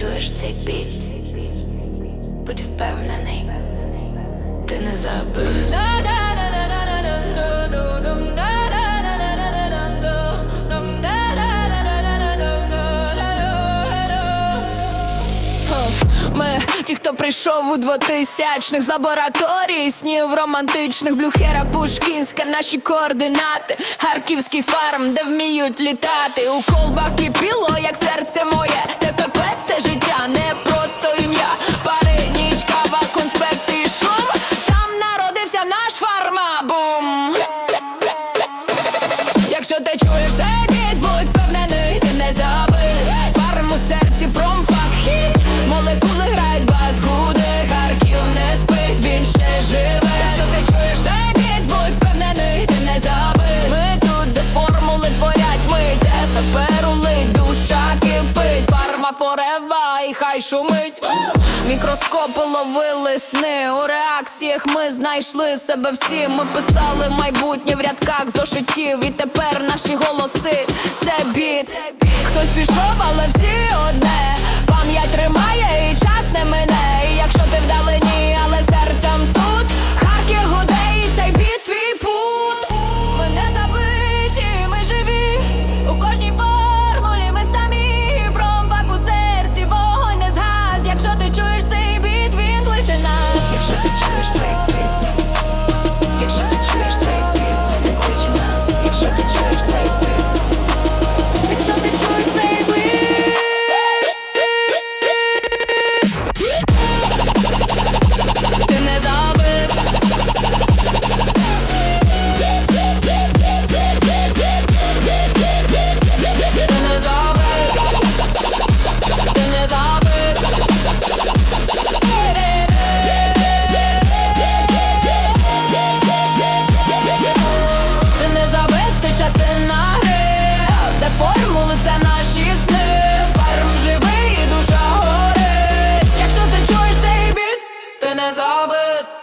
чуєш цей біт, будь впевнений, ти не забив. Ми ті, хто прийшов у двотисячних з лабораторії, снів романтичних, блюхера Пушкінська, наші координати, Харківський фарм, де вміють літати. У колбах кипіло, як серце моє. ТПП це життя, не просто ім'я. Пари, ніч, кава, конспекти і шум. Там народився наш фармабум. Якщо ти чуєш цей кипить форева і хай шумить. Мікроскопи ловили сни. У реакціях ми знайшли себе всі. Ми писали майбутнє в рядках зошитів І тепер наші голоси це біт. Хтось пішов, але всі одне. Пам'ять тримає і час не мине чуєш цей біт, він кличе нас And is all but